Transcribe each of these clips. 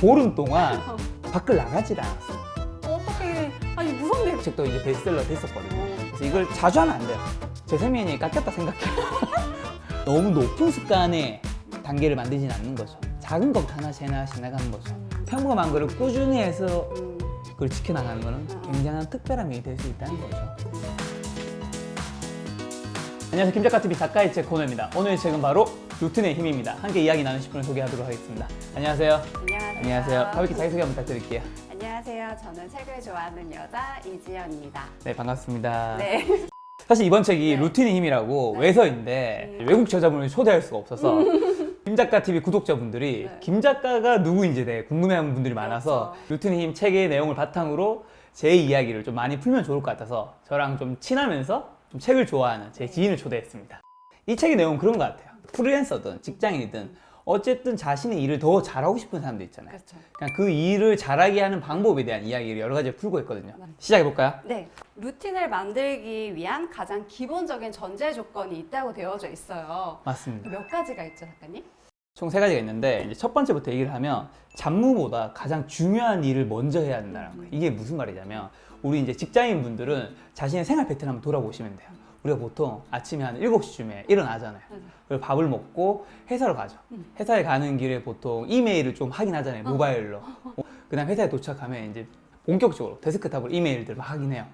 보름 동안 밖을 나가질 않았어. 어떻게 아니 무섭네. 책도 이제 베스트셀러 됐었거든요. 그래서 이걸 자주 하면 안 돼요. 제 세면이 깎였다 생각해요. 너무 높은 습관의 단계를 만들진 않는 거죠. 작은 것부터 하나씩 하나씩 나가는 거죠. 평범한 거를 꾸준히 해서 음. 그걸 지켜나가는 거는 굉장한 특별한 일이 될 수 있다는 거죠. 안녕하세요. 김작가TV 작가의 책 코너입니다. 오늘 책은 바로 루틴의 힘입니다. 함께 이야기 나누실 분을 소개하도록 하겠습니다. 안녕하세요. 안녕하세요. 안녕하세요. 가볍게 자기소개 한번 부탁드릴게요. 안녕하세요. 저는 책을 좋아하는 여자 이지연입니다. 네, 반갑습니다. 네. 사실 이번 책이 네. 루틴의 힘이라고 네. 외서인데 음. 외국 저자분을 초대할 수가 없어서 김 작가 TV 구독자분들이 네. 김 작가가 누구인지 대해 궁금해하는 분들이 많아서 그렇죠. 루틴의 힘 책의 내용을 바탕으로 제 이야기를 좀 많이 풀면 좋을 것 같아서 저랑 좀 친하면서 좀 책을 좋아하는 제 지인을 초대했습니다. 이 책의 내용은 그런 것 같아요. 프리랜서든 직장인이든 어쨌든 자신의 일을 더 잘하고 싶은 사람들 있잖아요. 그렇죠. 그냥 그 일을 잘하게 하는 방법에 대한 이야기를 여러 가지 풀고 있거든요. 시작해 볼까요? 네. 루틴을 만들기 위한 가장 기본적인 전제 조건이 있다고 되어져 있어요. 맞습니다. 몇 가지가 있죠, 작가님? 총 세 가지가 있는데 이제 첫 번째부터 얘기를 하면 잡무보다 가장 중요한 일을 먼저 해야 된다는 거예요. 이게 무슨 말이냐면 우리 이제 직장인 분들은 자신의 생활 패턴 한번 돌아보시면 돼요. 우리가 보통 아침에 한 7시쯤에 일어나잖아요. 맞아요. 그리고 밥을 먹고 회사로 가죠. 음. 회사에 가는 길에 보통 이메일을 좀 확인하잖아요. 모바일로. 그다음 회사에 도착하면 이제 본격적으로 데스크탑으로 이메일들을 막 확인해요.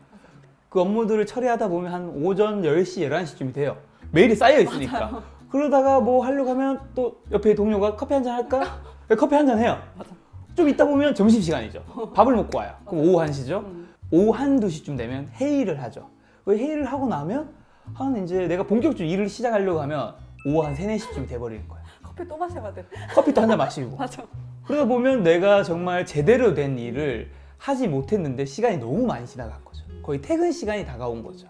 그 업무들을 처리하다 보면 한 오전 10시, 11시쯤이 돼요. 메일이 쌓여 있으니까. 그러다가 뭐 하려고 하면 또 옆에 동료가 커피 한 잔 할까? 네, 커피 한 잔 해요. 맞아. 좀 있다 보면 점심시간이죠. 밥을 먹고 와요. 그럼 오후 1시죠. 음. 오후 한 2시쯤 되면 회의를 하죠. 그 회의를 하고 나면 한 이제 내가 본격적으로 일을 시작하려고 하면 오후 한 3, 4시쯤이 돼버리는 거예요. 커피 또 마셔야 돼. 커피도 한 잔 마시고. 맞아. 그러다 보면 내가 정말 제대로 된 일을 하지 못했는데 시간이 너무 많이 지나간 거죠. 거의 퇴근 시간이 다가온 거죠.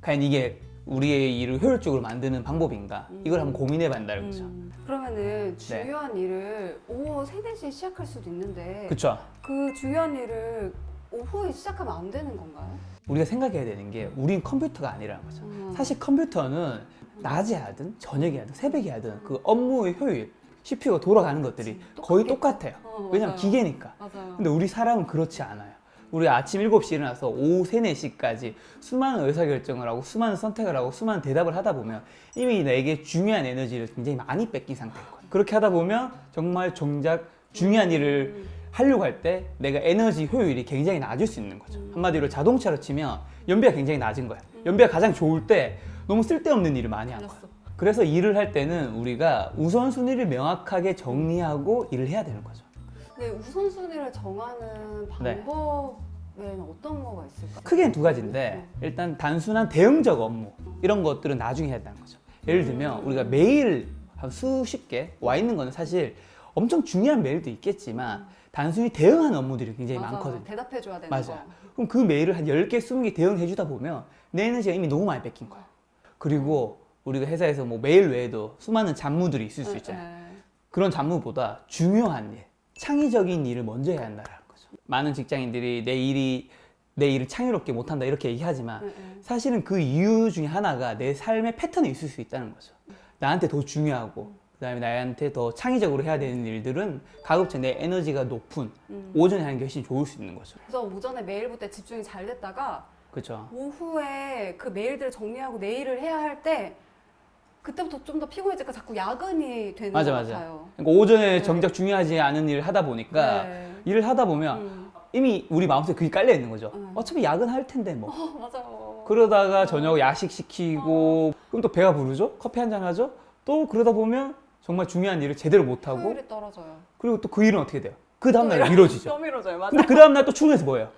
과연 이게 우리의 일을 효율적으로 만드는 방법인가? 이걸 한번 고민해 봐야한다는 거죠. 음. 그러면은 중요한 일을 오후 3, 4시에 시작할 수도 있는데 그쵸? 그 중요한 일을 오후에 시작하면 안 되는 건가요? 우리가 생각해야 되는 게 우린 컴퓨터가 아니라는 거죠. 음. 사실 컴퓨터는 낮에 하든 저녁에 하든 새벽에 하든 그 업무의 효율, CPU가 돌아가는 것들이 거의 똑같아요. 어, 왜냐면. 기계니까. 맞아요. 근데 우리 사람은 그렇지 않아요. 우리 아침 7시 일어나서 오후 3, 4시까지 수많은 의사결정을 하고 수많은 선택을 하고 수많은 대답을 하다 보면 이미 내게 중요한 에너지를 굉장히 많이 뺏긴 상태일 거예요. 그렇게 하다 보면 정말 정작 중요한 일을 음. 하려고 할 때 내가 에너지 효율이 굉장히 낮을 수 있는 거죠. 한마디로 자동차로 치면 연비가 굉장히 낮은 거야. 연비가 가장 좋을 때 너무 쓸데없는 일을 많이 한 거야. 그래서 일을 할 때는 우리가 우선순위를 명확하게 정리하고 일을 해야 되는 거죠. 네, 우선순위를 정하는 네. 방법에는 어떤 거가 있을까요? 크게는 두 가지인데 일단 단순한 대응적 업무 이런 것들은 나중에 해야 된다는 거죠. 예를 들면 우리가 메일 한 수십 개 와 있는 거는 사실 엄청 중요한 메일도 있겠지만 단순히 대응하는 업무들이 굉장히 맞아요. 많거든요. 대답해줘야 되는 맞아요. 거. 그럼 그 메일을 한 10개, 20개 대응해 주다 보면 내 에너지가 이미 너무 많이 뺏긴 거야. 그리고 우리가 회사에서 뭐 메일 외에도 수많은 잡무들이 있을 수 있잖아요. 네. 그런 잡무보다 중요한 일, 창의적인 일을 먼저 해야 한다는 거죠. 많은 직장인들이 내 일이 내 일을 창의롭게 못한다 이렇게 얘기하지만 네, 네. 사실은 그 이유 중에 하나가 내 삶의 패턴이 있을 수 있다는 거죠. 나한테 더 중요하고 그다음에 나한테 더 창의적으로 해야 되는 일들은 가급적 내 에너지가 높은 음. 오전에 하는 게 훨씬 좋을 수 있는 거죠. 그래서 오전에 메일부 때 집중이 잘 됐다가 그렇죠. 오후에 그 메일들을 정리하고 내일을 해야 할 때 그때부터 좀 더 피곤해지니까 자꾸 야근이 되는 맞아, 것 맞아. 같아요. 그러니까 오전에 네. 정작 중요하지 않은 일을 하다 보니까 네. 일을 하다 보면 음. 이미 우리 마음속에 그게 깔려 있는 거죠. 음. 어차피 야근할 텐데 뭐. 어, 맞아요. 그러다가 저녁 야식 시키고 그럼 또 배가 부르죠? 커피 한 잔 하죠? 또 그러다 보면 정말 중요한 일을 제대로 못 하고 효율이 떨어져요. 그리고 또 그 일은 어떻게 돼요? 그 다음 날 미뤄지죠. 떠밀어져요. 맞아. 근데 그 다음 날 또 출근해서 뭐예요?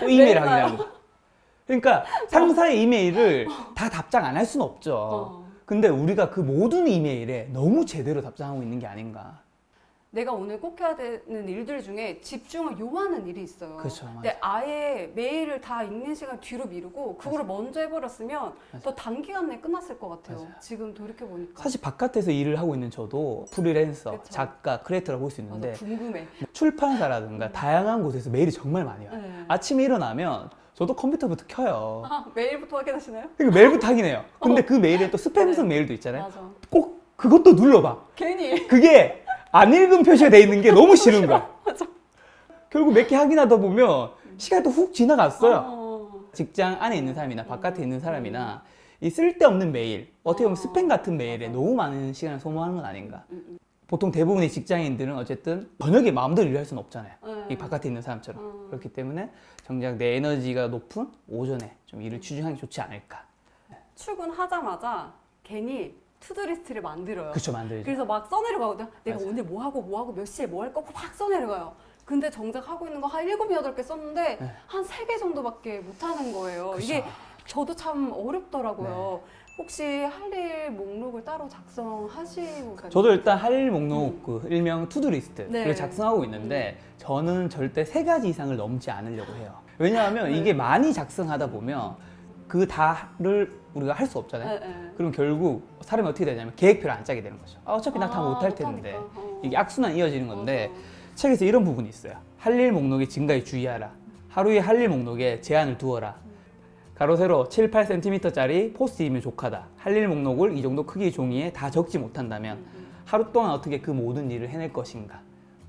또 이메일 네, 확인하고. 그러니까 상사의 이메일을 다 답장 안 할 수는 없죠. 어. 근데 우리가 그 모든 이메일에 너무 제대로 답장하고 있는 게 아닌가. 내가 오늘 꼭 해야 되는 일들 중에 집중을 요하는 일이 있어요. 맞아요. 근데 아예 메일을 다 읽는 시간 뒤로 미루고 그거를 먼저 해버렸으면 맞아요. 더 단기간 내에 끝났을 것 같아요. 맞아요. 지금 돌이켜 보니까. 사실 바깥에서 일을 하고 있는 저도 프리랜서, 그쵸. 작가, 크리에이터라고 볼수 맞아 있는데 궁금해. 출판사라든가 다양한 곳에서 메일이 정말 많이 와요. 네. 아침에 일어나면 저도 컴퓨터부터 켜요. 아, 메일부터 확인하시나요? 그러니까 메일부터 확인해요. 근데 그 메일에 또 스팸성 네. 메일도 있잖아요. 맞아. 꼭 그것도 눌러봐. 괜히 그게 안 읽은 표시가 돼 있는 게 너무 싫은 거야. 맞아. 결국 몇 개 확인하다 보면 시간이 또 훅 지나갔어요. 어. 직장 안에 있는 사람이나 바깥에 있는 사람이나 이 쓸데없는 메일, 어떻게 보면 어. 스팸 같은 메일에 너무 많은 시간을 소모하는 건 아닌가. 음, 음. 보통 대부분의 직장인들은 어쨌든 저녁에 마음대로 일할 수는 없잖아요. 네. 이 바깥에 있는 사람처럼. 어. 그렇기 때문에 정작 내 에너지가 높은 오전에 좀 일을 추진하기 좋지 않을까. 출근하자마자 괜히 투두리스트를 만들어요. 그쵸, 만들죠. 그래서 막 써내려가거든요. 내가 맞아요. 오늘 뭐 하고 뭐 하고 몇 시에 뭐 할 거고 막 써내려가요. 근데 정작 하고 있는 거 한 일곱 여덟 개 썼는데 네. 한 세 개 정도밖에 못 하는 거예요. 그쵸. 이게 저도 참 어렵더라고요. 네. 혹시 할 일 목록을 따로 작성하시고 가요? 저도 일단 할 일 목록, 그 일명 투두 리스트를 네. 작성하고 있는데 저는 절대 세 가지 이상을 넘지 않으려고 해요. 왜냐하면 이게 많이 작성하다 보면 그 다를 우리가 할 수 없잖아요. 네, 네. 그럼 결국 사람이 어떻게 되냐면 계획표를 안 짜게 되는 거죠. 아, 어차피 나 다 아, 못할 못하니까. 텐데. 어. 이게 악순환 이어지는 건데 어. 책에서 이런 부분이 있어요. 할 일 목록의 증가에 주의하라. 하루에 할 일 목록에 제한을 두어라. 가로 세로 7, 8cm짜리 포스트이면 족하다. 할 일 목록을 이 정도 크기의 종이에 다 적지 못한다면 음, 하루 동안 어떻게 그 모든 일을 해낼 것인가.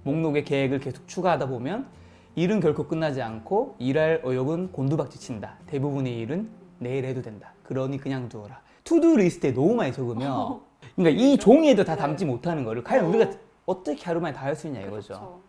목록의 계획을 계속 추가하다 보면 일은 결코 끝나지 않고 일할 의욕은 곤두박질 친다. 대부분의 일은 내일 해도 된다. 그러니 그냥 두어라. 투두 리스트에 너무 많이 적으면 그러니까 이 종이에도 다 네. 담지 못하는 거를 과연 어. 우리가 어떻게 하루 만에 다 할 수 있냐 이거죠. 그렇죠.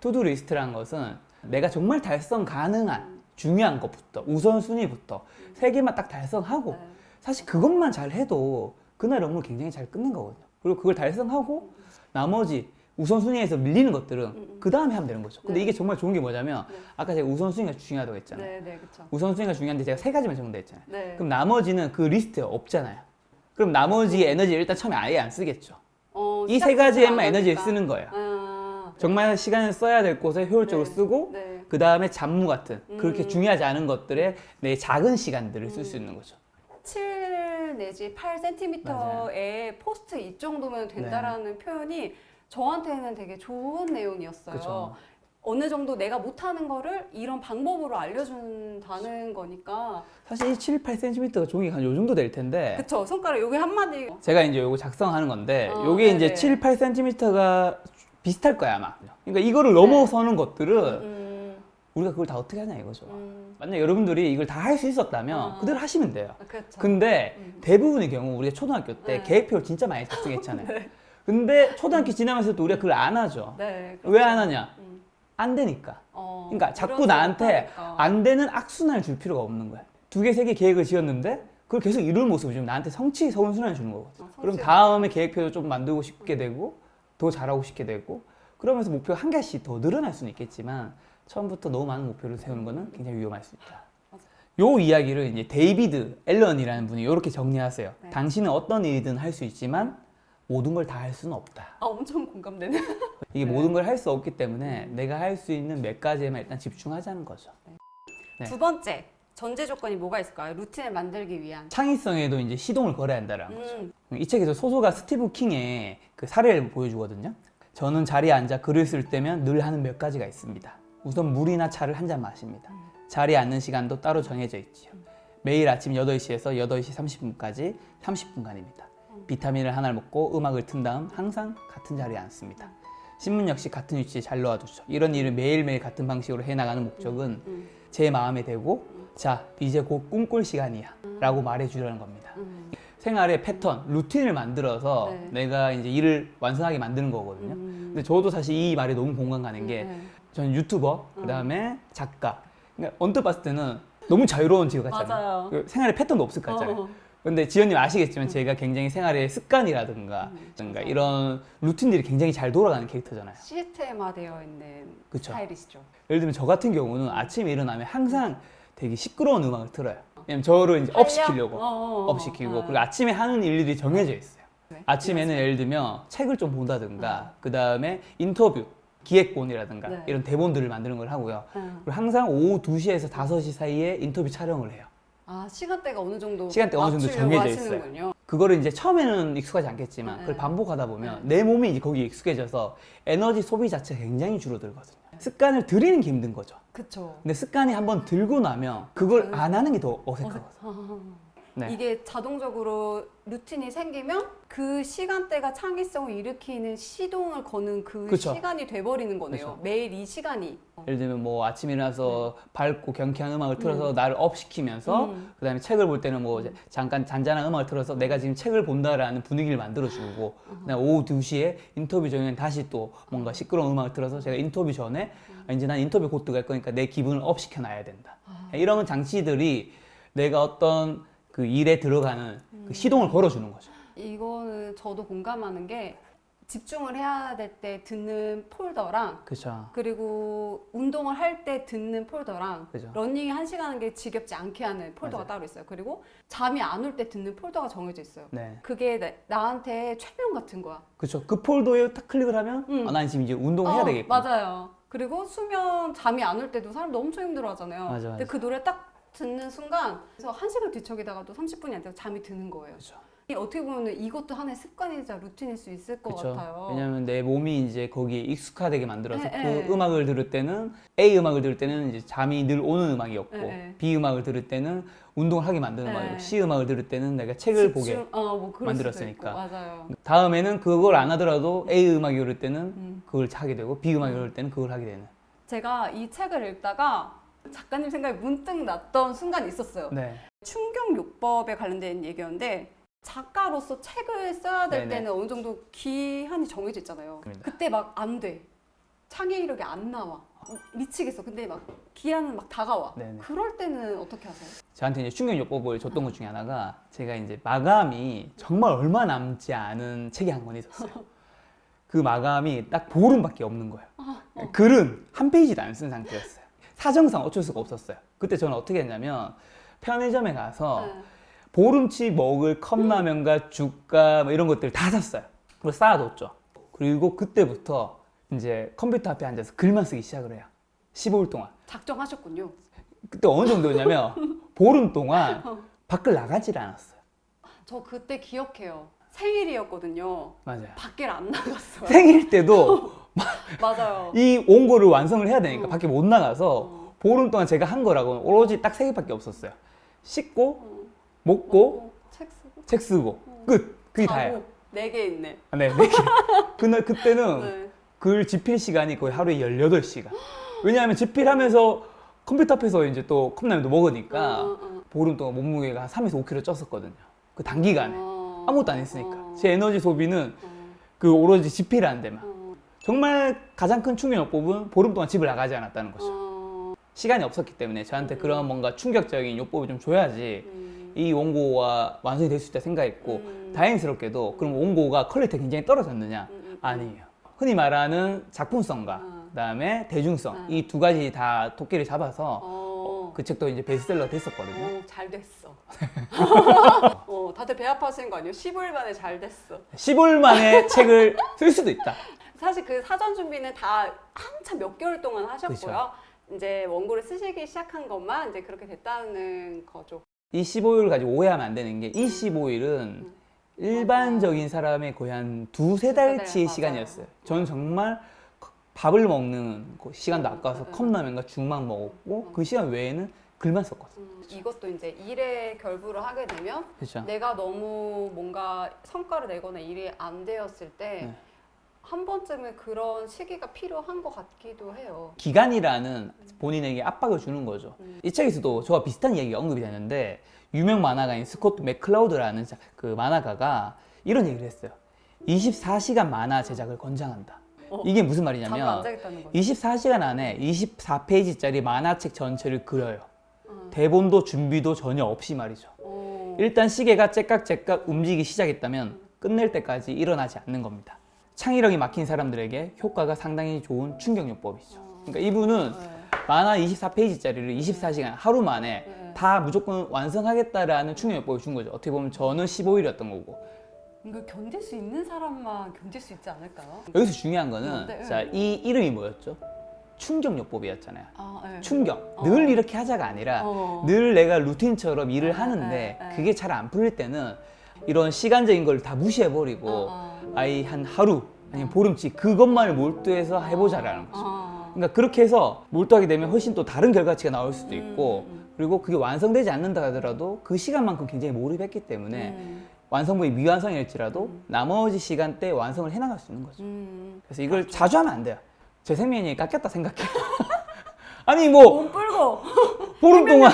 투두 리스트란 것은 내가 정말 달성 가능한 중요한 것부터 우선순위부터 세 개만 딱 달성하고 네. 사실 그것만 잘 해도 그날 업무 굉장히 잘 끝낸 거거든요. 그리고 그걸 달성하고 나머지 우선순위에서 밀리는 것들은 음. 그 다음에 하면 되는 거죠. 근데 네. 이게 정말 좋은 게 뭐냐면 네. 아까 제가 우선순위가 중요하다고 했잖아요. 네, 네, 그렇죠. 우선순위가 중요한데 제가 세 가지만 적는다 했잖아요. 네. 그럼 나머지는 그 리스트에 없잖아요. 그럼 나머지 에너지를 일단 처음에 아예 안 쓰겠죠. 어, 이 세 가지에만 안 에너지를. 쓰는 거예요. 아, 정말 시간을 써야 될 곳에 효율적으로 네. 쓰고 네. 그 다음에 잡무 같은 그렇게 음. 중요하지 않은 것들에 내 작은 시간들을 쓸수 음. 있는 거죠. 7 내지 8cm의 포스트 이 정도면 된다라는 표현이 저한테는 되게 좋은 내용이었어요. 그렇죠. 어느 정도 내가 못하는 거를 이런 방법으로 알려준다는 거니까. 사실 이 7, 8cm가 종이가 한 요 정도 될 텐데 그쵸. 손가락 여기 한마디. 제가 이제 요거 작성하는 건데 어, 요게 이제 네네. 7, 8cm가 비슷할 거야 아마. 그러니까 이거를 넘어서는 것들은 음, 우리가 그걸 다 어떻게 하냐 이거죠. 음, 만약 여러분들이 이걸 다 할 수 있었다면 어. 그대로 하시면 돼요. 그렇죠. 근데 음. 대부분의 경우 우리가 초등학교 때 네. 계획표를 진짜 많이 작성했잖아요. 근데 초등학교 지나면서도 우리가 그걸 안 하죠. 네. 왜 안 하냐? 음. 안 되니까. 어, 그러니까 자꾸 나한테 못하니까. 안 되는 악순환을 줄 필요가 없는 거야. 두 개, 세 개 계획을 지었는데 그걸 계속 이룰 모습을 주면 나한테 성취, 서운순환을 주는 거거든. 어, 그럼. 다음에 계획표도 좀 만들고 싶게 되고 더 잘하고 싶게 되고 그러면서 목표가 한 개씩 더 늘어날 수는 있겠지만 처음부터 너무 많은 목표를 세우는 거는 굉장히 위험할 수 있다. 맞아. 요 이야기를 이제 데이비드 앨런이라는 분이 이렇게 정리하세요. 네. 당신은 어떤 일이든 할 수 있지만 모든 걸 다 할 수는 없다. 아, 엄청 공감되네. 이게 네. 모든 걸 할 수 없기 때문에 내가 할 수 있는 몇 가지에만 일단 집중하자는 거죠. 네. 두 번째, 전제 조건이 뭐가 있을까요? 루틴을 만들기 위한. 창의성에도 이제 시동을 걸어야 한다라는 거죠. 음, 이 책에서 소설가 스티브 킹의 그 사례를 보여주거든요. 저는 자리에 앉아 글을 쓸 때면 늘 하는 몇 가지가 있습니다. 우선 물이나 차를 한 잔 마십니다. 자리에 앉는 시간도 따로 정해져 있지요. 매일 아침 8시에서 8시 30분까지 30분간입니다. 비타민을 하나를 먹고 음악을 튼 다음 항상 같은 자리에 앉습니다. 신문 역시 같은 위치에 잘 놓아두죠. 이런 일을 매일매일 같은 방식으로 해나가는 목적은 음, 제 마음에 대고 자 이제 곧 꿈꿀 시간이야 라고 말해주려는 겁니다. 음, 생활의 패턴, 루틴을 만들어서 네. 내가 이제 일을 완성하게 만드는 거거든요. 음. 근데 저도 사실 이 말에 너무 공감 가는 게 네. 저는 유튜버, 그다음에 작가. 그러니까 언뜻 봤을 때는 너무 자유로운 직업 같잖아요. 맞아요. 그 생활의 패턴도 없을 것 같잖아요. 어, 근데 지연님 아시겠지만 제가 굉장히 생활의 습관이라든가 음, 뭔가 맞아요. 이런 루틴들이 굉장히 잘 돌아가는 캐릭터잖아요. 시스템화 되어 있는 그쵸. 스타일이시죠. 예를 들면 저 같은 경우는 아침에 일어나면 항상 되게 시끄러운 음악을 틀어요. 왜냐면 저를 이제 업 시키려고. 어, 어, 업 시키고 어. 그리고 아침에 하는 일들이 정해져 있어요. 네. 아침에는 예를 들면 책을 좀 본다든가 그 다음에 인터뷰, 기획본이라든가 네. 이런 대본들을 만드는 걸 하고요. 음. 그리고 항상 오후 2시에서 5시 사이에 인터뷰 촬영을 해요. 아 시간대가 어느 정도 시간대가 어느 정도 맞추려고 정해져 있어요. 하시는군요. 그거를 이제 처음에는 익숙하지 않겠지만 네. 그걸 반복하다 보면 내 몸이 이제 거기에 익숙해져서 에너지 소비 자체가 굉장히 줄어들거든요. 습관을 들이는 게 힘든 거죠. 그쵸. 근데 습관이 한번 들고 나면 그걸 네. 안 하는 게 더 어색하거든요. 아, 네. 이게 자동적으로 루틴이 생기면 그 시간대가 창의성을 일으키는 시동을 거는 그 그쵸. 시간이 돼버리는 거네요. 그쵸. 매일 이 시간이. 예를 들면 뭐 아침 일어나서 밝고 경쾌한 음악을 틀어서 나를 업 시키면서 음. 그다음에 책을 볼 때는 뭐 이제 잠깐 잔잔한 음악을 틀어서 내가 지금 책을 본다라는 분위기를 만들어 주고 그다음에 오후 2시에 인터뷰 전에 다시 또 뭔가 시끄러운 음악을 틀어서 제가 인터뷰 전에 아, 이제 난 인터뷰 곧 들어갈 거니까 내 기분을 업 시켜 놔야 된다. 이런 장치들이 내가 어떤 그 일에 들어가는 그 시동을 걸어 주는 거죠. 이거는 저도 공감하는 게 집중을 해야 될 때 듣는 폴더랑 그렇죠. 그리고 운동을 할 때 듣는 폴더랑 그죠. 러닝 한 시간 하는 게 지겹지 않게 하는 폴더가 맞아요. 따로 있어요. 그리고 잠이 안 올 때 듣는 폴더가 정해져 있어요. 네. 그게 나, 나한테 최면 같은 거야. 그렇죠. 그 폴더에 딱 클릭을 하면 음. 아, 난 지금 이제 운동을 해야 어, 되겠구나. 맞아요. 그리고 수면 잠이 안 올 때도 사람도 엄청 힘들어하잖아요. 맞아, 근데 맞아. 그 노래 딱 듣는 순간 그래서 한 시간 뒤척이다가도 30분이 안 돼서 잠이 드는 거예요. 그렇죠. 이 어떻게 보면 이것도 하나의 습관이자 루틴일 수 있을 것 그렇죠. 같아요. 왜냐하면 내 몸이 이제 거기에 익숙하게 만들어서 네, 그 네. 음악을 들을 때는 A 음악을 들을 때는 이제 잠이 늘 오는 음악이었고 네, 네. B 음악을 들을 때는 운동을 하게 만드는 네. 음악이고 C 음악을 들을 때는 내가 책을 보게 집중- 어, 뭐 그럴 만들었으니까. 수도 있고, 맞아요. 다음에는 그걸 안 하더라도 A 음악이 오를 때는 음. 그걸 하게 되고 B 음악이 오를 때는 그걸 하게 되는 제가 이 책을 읽다가 작가님 생각이 문득 났던 순간이 있었어요. 네. 충격요법에 관련된 얘기였는데 작가로서 책을 써야 될 네네. 때는 어느 정도 기한이 정해져 있잖아요. 맞습니다. 그때 막 안 돼. 창의력이 안 나와. 미치겠어. 근데 막 기한은 막 다가와. 네네. 그럴 때는 어떻게 하세요? 저한테 이제 충격요법을 줬던 것 중에 하나가 제가 이제 마감이 정말 얼마 남지 않은 책이 한 권 있었어요. 그 마감이 딱 보름밖에 없는 거예요. 글은 한 페이지도 안 쓴 상태였어요. 사정상 어쩔 수가 없었어요. 그때 저는 어떻게 했냐면 편의점에 가서 네. 보름치 먹을 컵라면과 죽과 뭐 이런 것들 다 샀어요. 그리고 쌓아뒀죠. 그리고 그때부터 이제 컴퓨터 앞에 앉아서 글만 쓰기 시작을 해요. 15일 동안. 작정하셨군요. 그때 어느 정도였냐면 보름 동안 밖을 나가질 않았어요. 저 그때 기억해요. 생일이었거든요. 맞아요. 밖에 안 나갔어요. 생일 때도 맞아요. 이 원고를 완성을 해야 되니까 어. 밖에 못 나가서 어. 보름 동안 제가 한 거라고 오로지 딱 세 개밖에 없었어요. 씻고, 어. 먹고, 먹고, 책 쓰고 책 쓰고 끝. 그게 다예요. 네개 있네. 아, 네, 네 개. 그날 그때는 네. 글 집필 시간이 거의 하루에 18시간. 왜냐하면 집필하면서 컴퓨터 앞에서 이제 또 컵라면도 먹으니까 어, 어, 어. 보름 동안 몸무게가 한 3에서 5kg 쪘었거든요. 그 단기간에. 어. 아무것도 안 했으니까. 어. 제 에너지 소비는 어. 그 오로지 집필하는 데만. 어. 정말 가장 큰 충격요법은 보름 동안 집을 나가지 않았다는 거죠. 어. 시간이 없었기 때문에 저한테 그런 뭔가 충격적인 요법을 좀 줘야지 음. 이 원고가 완성이 될 수 있다 생각했고 음. 다행스럽게도 그럼 원고가 퀄리티가 굉장히 떨어졌느냐? 음, 음, 아니에요. 흔히 말하는 작품성과 어. 그다음에 대중성 어. 이두 가지 다 토끼를 잡아서 어. 그 책도 이제 베스트셀러가 됐었거든요. 어, 잘 됐어. 어, 다들 배 아파하시는 거 아니에요? 15일 만에 잘 됐어. 10월 만에 책을 쓸 수도 있다. 사실 그 사전 준비는 다 한참 몇 개월 동안 하셨고요. 이제 원고를 쓰시기 시작한 것만 이제 그렇게 됐다는 거죠. 이 15일 가지고 오해하면 안 되는 게 이 15일은 일반적인 사람의 거의 한 두세 달치의 맞아요. 시간이었어요. 저는 정말 밥을 먹는 그 시간도 음, 아까워서 음, 컵라면과 죽만 먹었고 그 시간 외에는 글만 썼거든요. 음, 이것도 이제 일에 결부를 하게 되면 그렇죠. 내가 너무 뭔가 성과를 내거나 일이 안 되었을 때 네. 한 번쯤은 그런 시기가 필요한 것 같기도 해요. 기간이라는 본인에게 압박을 주는 거죠. 음. 이 책에서도 저와 비슷한 이야기가 언급이 되는데 유명 만화가인 스코트 맥클라우드라는 자- 그 만화가가 이런 얘기를 했어요. 24시간 만화 제작을 권장한다. 어. 이게 무슨 잠을 안 말이냐면 자겠다는 거죠. 24시간 안에 24페이지짜리 만화책 전체를 그려요. 어. 대본도 준비도 전혀 없이 말이죠. 어. 일단 시계가 째깍째깍 움직이기 시작했다면 끝낼 때까지 일어나지 않는 겁니다. 창의력이 막힌 사람들에게 효과가 상당히 좋은 충격요법이죠. 그러니까 이분은 네. 만화 24페이지짜리를 24시간 하루 만에 네. 다 무조건 완성하겠다라는 충격요법을 준 거죠. 어떻게 보면 저는 15일이었던 거고. 이걸 견딜 수 있는 사람만 견딜 수 있지 않을까요? 여기서 중요한 거는 네, 네. 자, 이 이름이 뭐였죠? 충격요법이었잖아요. 아, 네. 충격. 어. 늘 이렇게 하자가 아니라 어. 늘 내가 루틴처럼 일을 네, 하는데 네, 네. 그게 잘 안 풀릴 때는 이런 시간적인 걸 다 무시해버리고 어, 어. 아이 한 하루 아니면 보름치 그것만을 몰두해서 해보자라는 거죠. 어. 그러니까 그렇게 해서 몰두하게 되면 훨씬 또 다른 결과치가 나올 수도 있고 음, 음. 그리고 그게 완성되지 않는다 하더라도 그 시간만큼 굉장히 몰입했기 때문에 음. 완성본이 미완성일지라도 음. 나머지 시간대에 완성을 해나갈 수 있는 거죠. 음. 그래서 이걸 자주 하면 안 돼요. 제 생명이 깎였다 생각해. 아니 뭐 몸 불고. 보름 동안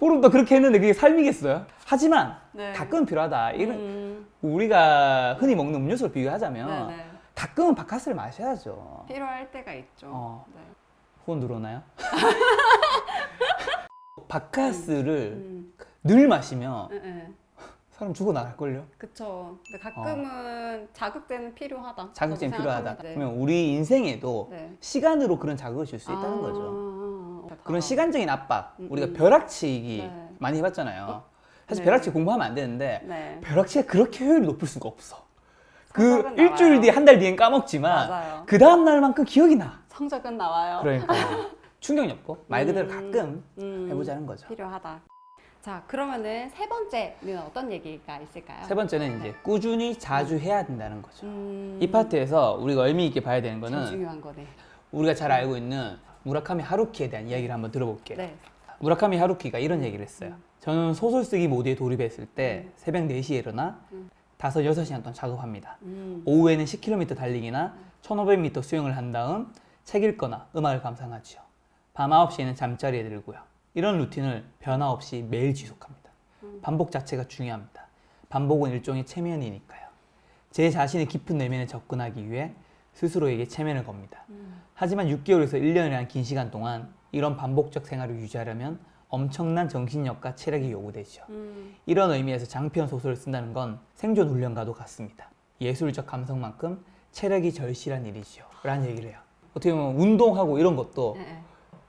보름 동안 그렇게 했는데 그게 삶이겠어요? 하지만 네. 가끔은 필요하다. 이런 음. 우리가 흔히 먹는 음료수를 비교하자면 네 네. 가끔은 바카스를 마셔야죠. 필요할 때가 있죠. 어. 네. 후원 들어오나요? 바카스를 음. 늘 마시면 네, 네. 사람 죽어 나갈걸요? 그쵸. 근데 가끔은 자극제는 필요하다. 어. 자극제는 필요하다. 네. 그러면 우리 인생에도 네. 시간으로 그런 자극을 줄 수 있다는 아, 거죠. 아, 그런 시간적인 압박, 음, 우리가 음. 벼락치기 네. 많이 해봤잖아요. 사실 네. 벼락치기 공부하면 안 되는데 네. 벼락치기가 그렇게 효율이 높을 수가 없어. 그 성적은 일주일 나와요. 뒤에 한 달 뒤엔 까먹지만 맞아요. 그 다음 날만큼 기억이 나. 성적은 나와요. 그러니까 충격요법 말 그대로 음. 가끔 음, 해보자는 거죠. 필요하다. 자, 그러면 세 번째는 어떤 얘기가 있을까요? 세 번째는 이제 꾸준히 자주 해야 된다는 거죠. 음, 이 파트에서 우리가 의미 있게 봐야 되는 제일 거는 중요한 거네. 우리가 잘 알고 있는 무라카미 하루키에 대한 이야기를 한번 들어볼게요. 네. 무라카미 하루키가 이런 얘기를 했어요. 저는 소설 쓰기 모드에 돌입했을 때 새벽 4시에 일어나 음. 5, 6시간 동안 작업합니다. 음. 오후에는 10km 달리기나 1500m 수영을 한 다음 책 읽거나 음악을 감상하지요. 밤 9시에는 잠자리에 들고요. 이런 루틴을 변화 없이 매일 지속합니다. 반복 자체가 중요합니다. 반복은 일종의 체면이니까요. 제 자신의 깊은 내면에 접근하기 위해 스스로에게 체면을 겁니다. 음. 하지만 6개월에서 1년이라는 긴 시간 동안 이런 반복적 생활을 유지하려면 엄청난 정신력과 체력이 요구되죠. 음. 이런 의미에서 장편 소설을 쓴다는 건 생존 훈련과도 같습니다. 예술적 감성만큼 체력이 절실한 일이죠. 라는 얘기를 해요. 어떻게 보면 운동하고 이런 것도 네, 네.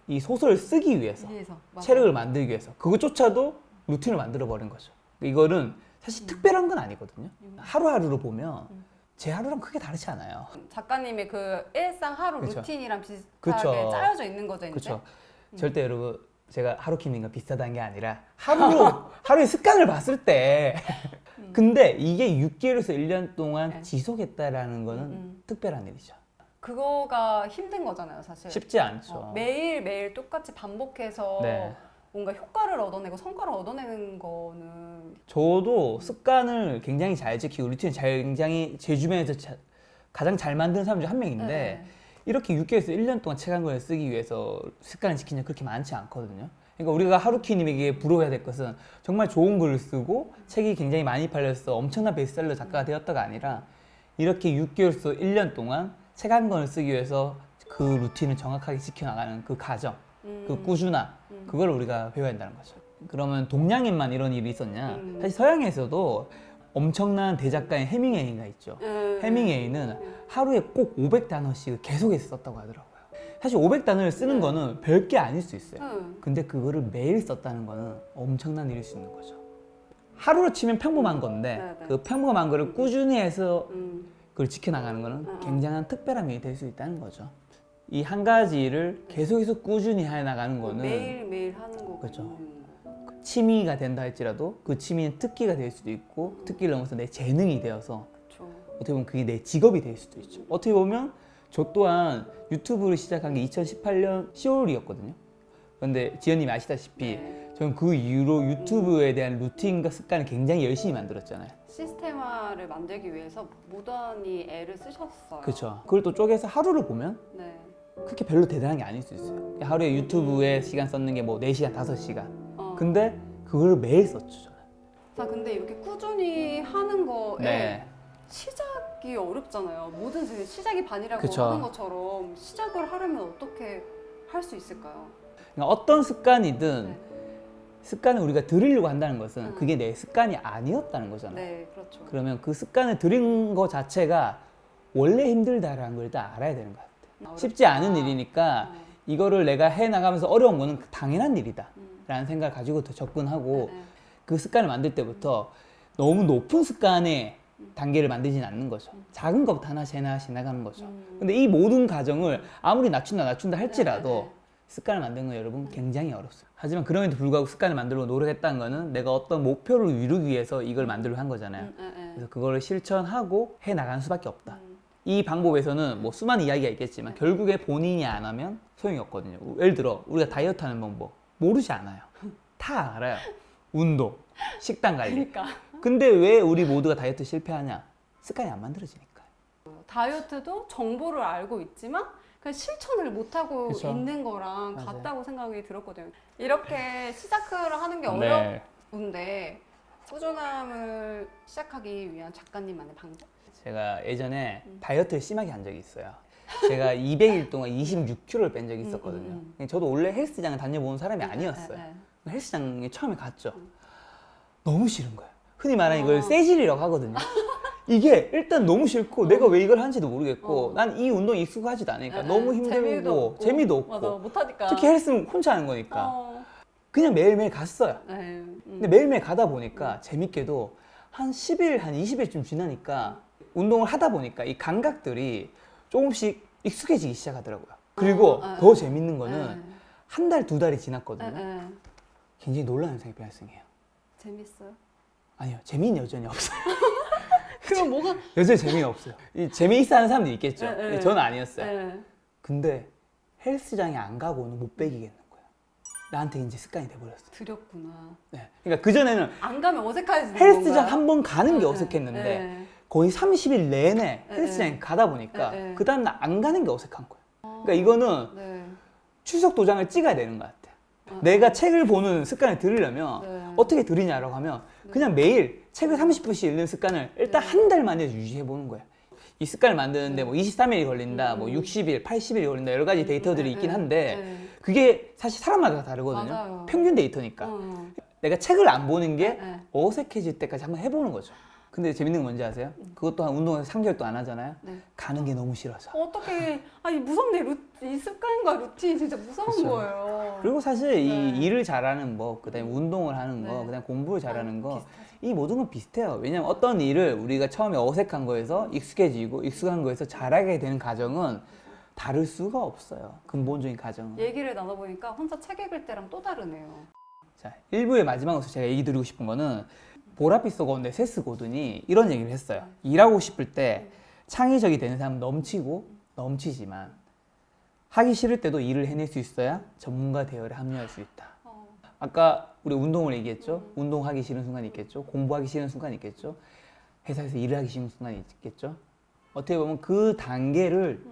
이 소설을 쓰기 위해서 맞아요. 체력을 만들기 위해서 그것조차도 루틴을 만들어 버린 거죠. 이거는 사실 특별한 건 아니거든요. 하루하루로 보면 음. 제 하루랑 크게 다르지 않아요. 작가님의 그 일상 하루 그쵸. 루틴이랑 비슷하게 그쵸. 짜여져 있는 거죠, 이제. 그렇죠. 절대 여러분 제가 하루키님과 비슷하다는 게 아니라 하루로 하루의 습관을 봤을 때 근데 이게 6개월에서 1년 동안 음. 네. 지속했다라는 거는 음. 특별한 일이죠. 그거가 힘든 거잖아요, 사실. 쉽지 않죠. 어, 매일 매일 똑같이 반복해서 네. 뭔가 효과를 얻어내고 성과를 얻어내는 거는 저도 습관을 굉장히 잘 지키고 루틴을 잘 굉장히 제 주변에서 자- 가장 잘 만드는 사람 중 한 명인데 네. 이렇게 6개월에서 1년 동안 책 한 권을 쓰기 위해서 습관을 적 그렇게 많지 않거든요. 그러니까 우리가 하루키님에게 부러워야 될 것은 정말 좋은 글을 쓰고 책이 굉장히 많이 팔려서 엄청난 베스트셀러 작가가 되었다가 아니라 이렇게 6개월에서 1년 동안 책 한 권을 쓰기 위해서 그 루틴을 정확하게 지켜나가는 그 과정, 음. 그 꾸준함, 음. 그걸 우리가 배워야 한다는 거죠. 그러면 동양인만 이런 일이 있었냐? 음. 사실 서양에서도 엄청난 대작가인 해밍웨이가 있죠. 음. 해밍웨이는 하루에 꼭 500단어씩을 계속해서 썼다고 하더라고요. 사실 500단어를 쓰는 네. 거는 별게 아닐 수 있어요. 음. 근데 그거를 매일 썼다는 거는 엄청난 일일 수 있는 거죠. 하루로 치면 평범한 건데 네, 네. 그 평범한 거를 꾸준히 해서 음. 그걸 지켜나가는 거는 음. 굉장한 특별한 일이 될 수 있다는 거죠. 이 한 가지를 계속해서 꾸준히 해 나가는 거는 매일 매일 하는 거. 그렇죠. 취미가 된다 할지라도 그 취미는 특기가 될 수도 있고 특기를 넘어서 내 재능이 되어서 그렇죠. 어떻게 보면 그게 내 직업이 될 수도 있죠. 어떻게 보면 저 또한 유튜브를 시작한 게 2018년 10월이었거든요. 그런데 지연님이 아시다시피 네. 저는 그 이후로 유튜브에 대한 루틴과 습관을 굉장히 열심히 만들었잖아요. 시스템화를 만들기 위해서 무던히 애를 쓰셨어요. 그렇죠. 그걸 또 쪼개서 하루를 보면 네. 그렇게 별로 대단한 게 아닐 수 있어요. 하루에 유튜브에 시간 썼는 게 뭐 4시간, 5시간. 어. 근데 그걸 매일 썼죠. 저는. 자, 근데 이렇게 꾸준히 하는 거에 네. 시작이 어렵잖아요. 모든 세- 시작이 반이라고 그쵸. 하는 것처럼 시작을 하려면 어떻게 할 수 있을까요? 그러니까 어떤 습관이든 네. 습관을 우리가 들이려고 한다는 것은 음. 그게 내 습관이 아니었다는 거잖아요. 네, 그렇죠. 그러면 그 습관을 들인 거 자체가 원래 힘들다라는 걸 일단 알아야 되는 것 같아요. 어렵다. 쉽지 않은 일이니까 어. 이거를 내가 해 나가면서 어려운 거는 당연한 일이다. 음. 라는 생각을 가지고 더 접근하고 네, 네. 그 습관을 만들 때부터 너무 높은 습관의 단계를 만들지는 않는 거죠. 작은 것부터 하나씩 하나씩 나가는 거죠. 음. 근데 이 모든 과정을 아무리 낮춘다 낮춘다 할지라도 네, 네. 습관을 만드는 건 여러분 굉장히 어렵습니다. 하지만 그럼에도 불구하고 습관을 만들고 노력했다는 거는 내가 어떤 목표를 이루기 위해서 이걸 만들고 한 거잖아요. 음, 네, 네. 그래서 그거를 실천하고 해 나가는 수밖에 없다. 음. 이 방법에서는 뭐 수많은 이야기가 있겠지만 결국에 본인이 안 하면 소용이 없거든요. 예를 들어 우리가 다이어트 하는 방법 모르지 않아요. 다 알아요. 운동, 식단 관리. 그러니까 근데 왜 우리 모두가 다이어트 실패하냐? 습관이 안 만들어지니까. 다이어트도 정보를 알고 있지만 그냥 실천을 못 하고 그쵸. 있는 거랑 맞아요. 같다고 생각이 들었거든요. 이렇게 시작을 하는 게 네. 어려운데 꾸준함을 시작하기 위한 작가님만의 방법? 제가 예전에 음. 다이어트를 심하게 한 적이 있어요. 제가 200일 동안 26kg를 뺀 적이 있었거든요. 음, 음, 저도 원래 헬스장을 다녀본 사람이 아니었어요. 네, 네. 헬스장에 처음에 갔죠. 너무 싫은 거예요. 흔히 말하는 이걸 어. 세질이라고 하거든요. 이게 일단 너무 싫고 내가 왜 이걸 하는지도 모르겠고 어. 난이 운동이 익숙하지도 않으니까 네, 너무 네. 힘들고 재미도 없고, 맞아 못하니까 특히 헬스는 혼자 하는 거니까 어, 그냥 매일매일 갔어요. 네. 음. 근데 매일매일 가다 보니까 재밌게도 한 10일, 한 20일쯤 지나니까 운동을 하다 보니까 이 감각들이 조금씩 익숙해지기 시작하더라고요. 그리고 어, 어, 더 어. 재밌는 거는 네. 한 달, 두 달이 네, 지났거든요. 네. 굉장히 놀라운 현상이 발생해요. 재밌어요. 아니요, 재미는 여전히 없어요. 그럼 뭐가 여전히 재미가 없어요. 이 재미있어 하는 사람도 있겠죠. 네, 네. 근데 저는 아니었어요. 네. 근데 헬스장에 안 가고는 못 빼기겠는 거예요. 나한테 이제 습관이 돼버렸어. 드렸구나. 네. 그러니까 그전에는 안 가면 어색하지. 헬스장 한 번 가는 게 어색했는데 네. 거의 30일 내내 네, 헬스장에 네. 가다 보니까 네, 네. 그 다음날 안 가는 게 어색한 거예요. 그러니까 이거는 네. 출석 도장을 찍어야 되는 것 같아요. 어, 내가 책을 보는 습관을 들이려면 네. 어떻게 들이냐라고 하면 그냥 매일 책을 30분씩 읽는 습관을 일단 네. 한달 만에 유지해 보는 거예요. 이 습관을 만드는데 뭐 23일이 걸린다, 음, 뭐 음. 60일, 80일이 걸린다 여러 가지 데이터들이 네, 있긴 네. 한데 네. 그게 사실 사람마다 다 다르거든요. 맞아요. 평균 데이터니까 어. 내가 책을 안 보는 게 네. 어색해질 때까지 한번 해보는 거죠. 근데 재밌는 건 뭔지 아세요? 그것도 한 운동에서 3개월도 안 하잖아요. 네. 가는 게 너무 싫어서. 어떻게 아니 무섭네 루, 이 습관과 루틴이 진짜 무서운 그쵸. 거예요. 그리고 사실 이 네. 일을 잘하는 법, 그다음에 운동을 하는 거, 네. 그다음에 공부를 잘하는 거. 이 모든 건 비슷해요. 왜냐면 어떤 일을 우리가 처음에 어색한 거에서 익숙해지고 익숙한 거에서 잘하게 되는 과정은 다를 수가 없어요. 근본적인 과정은. 얘기를 나눠보니까 혼자 책 읽을 때랑 또 다르네요. 자, 1부의 마지막으로 제가 얘기 드리고 싶은 거는 보랏빛 속었는데 세스 고든이 이런 얘기를 했어요. 일하고 싶을 때 창의적이 되는 사람은 넘치고 넘치지만 하기 싫을 때도 일을 해낼 수 있어야 전문가 대열에 합류할 수 있다. 어. 아까 우리 운동을 얘기했죠. 운동하기 싫은 순간이 있겠죠. 공부하기 싫은 순간이 있겠죠. 회사에서 일을 하기 싫은 순간이 있겠죠. 어떻게 보면 그 단계를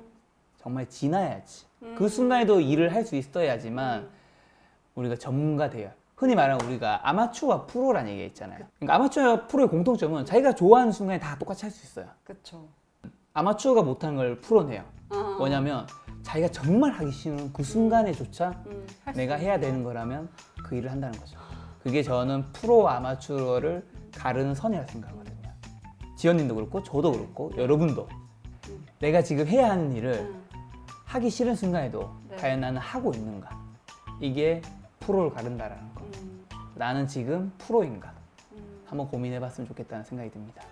정말 지나야지. 그 순간에도 일을 할 수 있어야지만 우리가 전문가 대열. 흔히 말하는 우리가 아마추어와 프로라는 얘기가 있잖아요. 그러니까 아마추어와 프로의 공통점은 자기가 좋아하는 순간에 다 똑같이 할 수 있어요. 그쵸. 아마추어가 못하는 걸 프로네요. 아, 뭐냐면 자기가 정말 하기 싫은 그 순간에조차 음, 할수 내가 있- 해야 되는 거라면 그 일을 한다는 거죠. 그게 저는 프로 아마추어를 가르는 선이라고 생각하거든요. 지연님도 그렇고 저도 그렇고 여러분도 내가 지금 해야 하는 일을 음, 하기 싫은 순간에도 네. 과연 나는 하고 있는가? 이게 프로를 가른다라는 거. 음, 나는 지금 프로인가? 음. 한번 고민해 봤으면 좋겠다는 생각이 듭니다.